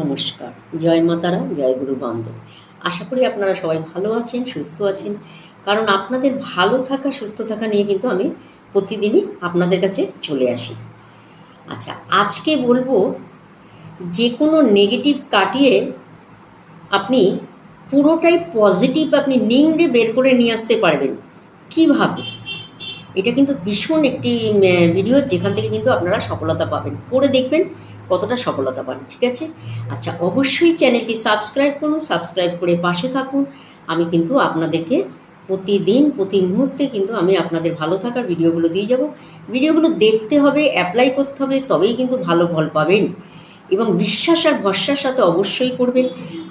নমস্কার। জয় মাতারা জয় গুরু বান্ধব আশা করি আপনারা সবাই ভালো আছেন, সুস্থ আছেন। কারণ আপনাদের ভালো থাকা, সুস্থ থাকা নিয়ে কিন্তু আমি প্রতিদিনই আপনাদের কাছে চলে আসি। আচ্ছা আজকে বলব যে কোনো নেগেটিভ কাটিয়ে আপনি পুরোটাই পজিটিভ আপনি নিংড়ে বের করে নিয়ে আসতে পারবেন। কীভাবে? এটা কিন্তু ভীষণ একটি ভিডিও যেখান থেকে কিন্তু আপনারা সফলতা পাবেন। করে দেখবেন কতটা সফলতা পান ঠিক আছে? আচ্ছা অবশ্যই চ্যানেলটি সাবস্ক্রাইব করুন, সাবস্ক্রাইব করে পাশে থাকুন। আমি কিন্তু আপনাদেরকে প্রতিদিন, প্রতি মুহূর্তে কিন্তু আমি আপনাদের ভালো থাকার ভিডিওগুলো দিয়ে যাব। ভিডিওগুলো দেখতে হবে অ্যাপ্লাই করতে হবে, তবেই কিন্তু ভালো ফল পাবেন। এবং বিশ্বাস আর ভরসার সাথে অবশ্যই করবেন।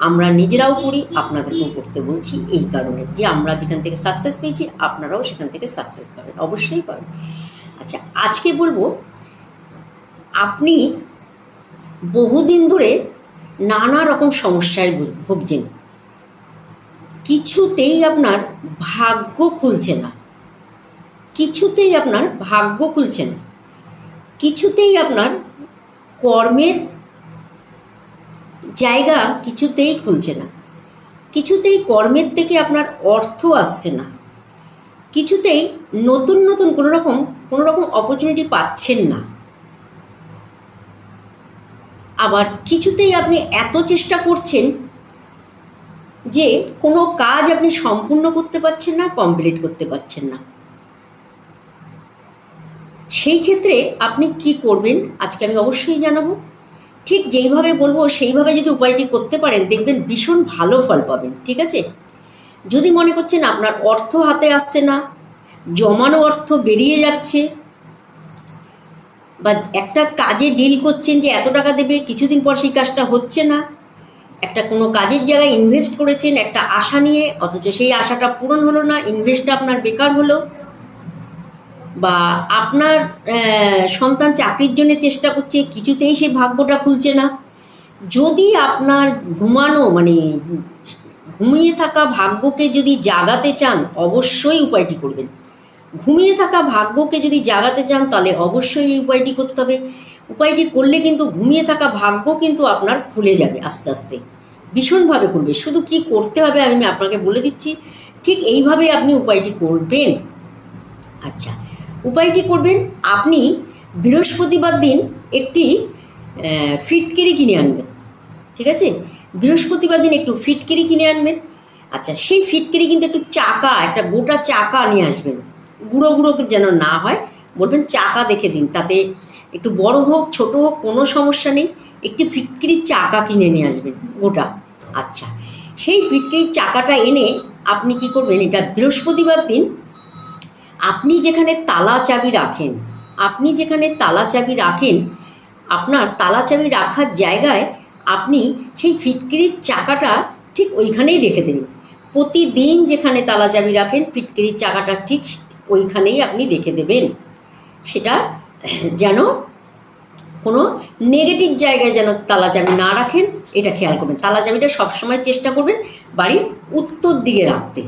আমরা নিজেরাও করি, আপনাদেরকেও করতে বলছি এই কারণে যে আমরা যেখান থেকে সাকসেস পেয়েছি, আপনারাও সেখান থেকে সাকসেস পাবেন, অবশ্যই পাবেন। আচ্ছা আজকে বলব, আপনি বহুদিন ধরে নানা রকম সমস্যায় ভুগ- ভুগছেন। কিছুতেই আপনার ভাগ্য খুলছে না। কিছুতেই আপনার ভাগ্য খুলছে না। কিছুতেই আপনার কর্মের জায়গা কিছুতেই খুলছে না। কিছুতেই কর্মের থেকে আপনার অর্থ আসছে না। কিছুতেই নতুন নতুন কোনো রকম কোনো রকম অপরচুনিটি পাচ্ছেন না। আবার কিছুতেই আপনি এত চেষ্টা করছেন যে কোনো কাজ আপনি সম্পূর্ণ করতে পারছেন না কমপ্লিট করতে পারছেন না। সেই ক্ষেত্রে আপনি কি করবেন আজকে আমি অবশ্যই জানাব। ঠিক যেইভাবে বলব, সেইভাবে যদি উপায়টি করতে পারেন, দেখবেন ভীষণ ভালো ফল পাবেন, ঠিক আছে? যদি মনে করছেন আপনার অর্থ হাতে আসছে না, জমানো অর্থ বেরিয়ে যাচ্ছে, বা একটা কাজে ডিল করছেন যে এত টাকা দেবে, কিছুদিন পর সেই কাজটা হচ্ছে না। একটা কোনো কাজের জায়গায় ইনভেস্ট করেছেন, একটা আশা নিয়ে, অথচ সেই আশাটা পূরণ হলো না ইনভেস্টটা আপনার বেকার হলো। বা আপনার সন্তান চাকরির জন্য চেষ্টা করছে, কিছুতেই সেই ভাগ্যটা খুলছে না। যদি আপনার ঘুমানো মানে ঘুমিয়ে থাকা ভাগ্যকে যদি জাগাতে চান, অবশ্যই উপায়টি করবেন। ঘুমিয়ে থাকা ভাগ্যকে যদি জাগাতে চান, তাহলে অবশ্যই এই উপায়টি করতে হবে। উপায়টি করলে কিন্তু ঘুমিয়ে থাকা ভাগ্য কিন্তু আপনার খুলে যাবে আস্তে আস্তে। ভীষণভাবে খুলবে শুধু কি করতে হবে আমি আপনাকে বলে দিচ্ছি। ঠিক এইভাবে আপনি উপায়টি করবেন। আচ্ছা উপায়টি করবেন, আপনি বৃহস্পতিবার দিন একটি ফিটকিরি কিনে আনবেন। ঠিক আছে? বৃহস্পতিবার দিন একটু ফিটকিরি কিনে আনবেন। আচ্ছা সেই ফিটকিরি কিন্তু একটু চাকা, একটা গোটা চাকা নিয়ে আসবেন। গুঁড়ো গুঁড়ো যেন না হয়, বলবেন চাকা দেখে দিন। তাতে একটু বড় হোক, ছোট হোক, কোনো সমস্যা নেই। একটি ফিটকিরির চাকা কিনে নিয়ে আসবেন, গোটা। আচ্ছা সেই ফিটকিরির চাকাটা এনে আপনি কি করবেন, এটা বৃহস্পতিবার দিন আপনি যেখানে তালা চাবি রাখেন, আপনি যেখানে তালা চাবি রাখেন, আপনার তালা চাবি রাখার জায়গায় আপনি সেই ফিটকিরির চাকাটা ঠিক ওইখানেই রেখে দেবেন। প্রতিদিন যেখানে তালা চাবি রাখেন ফিটকিরির চাকাটা ঠিক ওইখানেই আপনি রেখে দেবেন। সেটা যেন কোনো নেগেটিভ জায়গায় যেন তালা চাবি না রাখেন, এটা খেয়াল করবেন। তালা চাবিটা সবসময় চেষ্টা করবেন বাড়ির উত্তর দিকে রাখতে।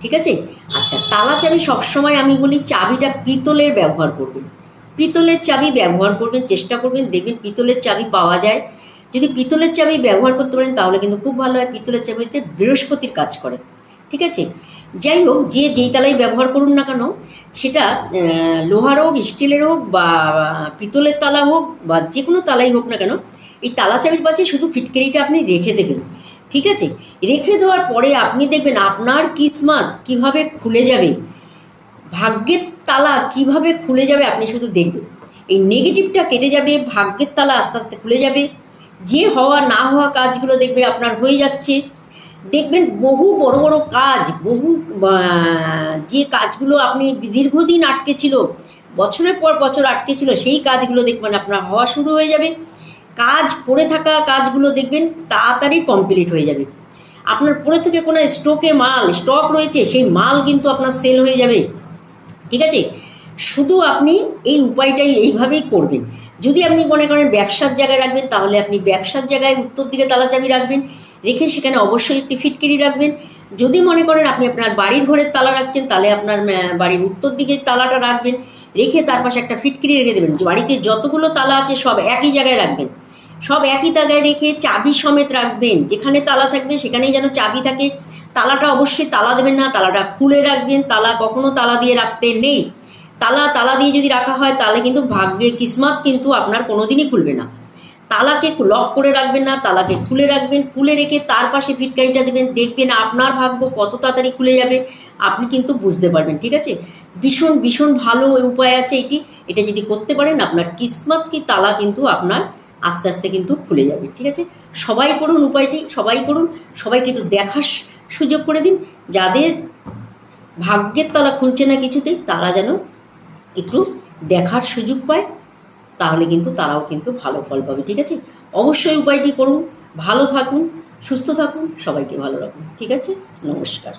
ঠিক আছে? আচ্ছা তালা চাবি সবসময় আমি বলি চাবিটা পিতলের ব্যবহার করবেন। পিতলের চাবি ব্যবহার করবেন, চেষ্টা করবেন, দেখবেন পিতলের চাবি পাওয়া যায়। যদি পিতলের চাবি ব্যবহার করতে পারেন, তাহলে কিন্তু খুব ভালো হয়। পিতলের চাবি হচ্ছে বৃহস্পতির কাজ করে। ঠিক আছে? যাই হোক যে যেই তালাই ব্যবহার করুন না কেন, সেটা লোহার হোক, স্টিলের হোক, বা পিতলের তালা হোক, বা যে কোনো তালাই হোক না কেন, এই তালা চাবির পাশে শুধু ফিটকিরিটা আপনি রেখে দেবেন। ঠিক আছে? রেখে দেওয়ার পরে আপনি দেখবেন আপনার কিসমাত কীভাবে খুলে যাবে, ভাগ্যের তালা কীভাবে খুলে যাবে আপনি শুধু দেখবেন। এই নেগেটিভটা কেটে যাবে, ভাগ্যের তালা আস্তে আস্তে খুলে যাবে। যে হওয়া না হওয়া কাজগুলো দেখবে আপনার হয়ে যাচ্ছে। দেখবেন বহু বড় বড় কাজ, বহু যে কাজগুলো আপনি দীর্ঘদিন আটকে ছিল, বছরের পর বছর আটকে ছিল, সেই কাজগুলো দেখবেন আপনার হওয়া শুরু হয়ে যাবে। কাজ পড়ে থাকা কাজগুলো দেখবেন তাড়াতাড়ি কমপ্লিট হয়ে যাবে। আপনার পড়ে থেকে কোনো স্টকে মাল স্টক রয়েছে, সেই মাল কিন্তু আপনার সেল হয়ে যাবে। ঠিক আছে? শুধু আপনি এই উপায়টাই এইভাবেই করবেন। যদি আপনি মনে করেন ব্যবসার জায়গায় রাখবেন, তাহলে আপনি ব্যবসার জায়গায় উত্তর দিকে তালাচাবি রাখবেন। রেখে সেখানে অবশ্যই একটি ফিটকিরি রাখবেন। যদি মনে করেন আপনি আপনার বাড়ির ঘরের তালা রাখছেন, তাহলে আপনার বাড়ির উত্তর দিকে তালাটা রাখবেন। রেখে তার পাশে একটা ফিটকিরি রেখে দেবেন। বাড়িতে যতগুলো তালা আছে, সব একই জায়গায় রাখবেন। সব একই জায়গায় রেখে চাবি সমেত রাখবেন। যেখানে তালা থাকবে, সেখানেই যেন চাবি থাকে। তালাটা অবশ্যই তালা দেবেন না, তালাটা খুলে রাখবেন। তালা কখনো তালা দিয়ে রাখতে নেই। তালা তালা দিয়ে যদি রাখা হয়, তাহলে কিন্তু ভাগ্যে কিসমত কিন্তু আপনার কোনোদিনই খুলবে না। তালাকে লক করে রাখবেন না, তালাকে খুলে রাখবেন, খুলে রেখে তার পাশে ফিটকারিটা দেবেন, দেখবেন আপনার ভাগ্য কত তাড়াতাড়ি খুলে যাবে, আপনি কিন্তু বুঝতে পারবেন, ঠিক আছে? ভীষণ ভীষণ ভালো উপায় আছে এটি। এটা যদি করতে পারেন, আপনার কিসমত কি তালা কিন্তু আপনার আস্তে আস্তে কিন্তু খুলে যাবে, ঠিক আছে? সবাই করুন উপায়টি, সবাই করুন, সবাইকে একটু দেখার সুযোগ করে দিন, যাদের ভাগ্যের তালা খুলছে না কিছুতেই, তারা যেন একটু দেখার সুযোগ পায়। তাহলে কিন্তু তারাও কিন্তু ভালো ফল পাবে, ঠিক আছে? অবশ্যই উপায়টি করুন, ভালো থাকুন, সুস্থ থাকুন, সবাইকে ভালো রাখুন, ঠিক আছে? নমস্কার।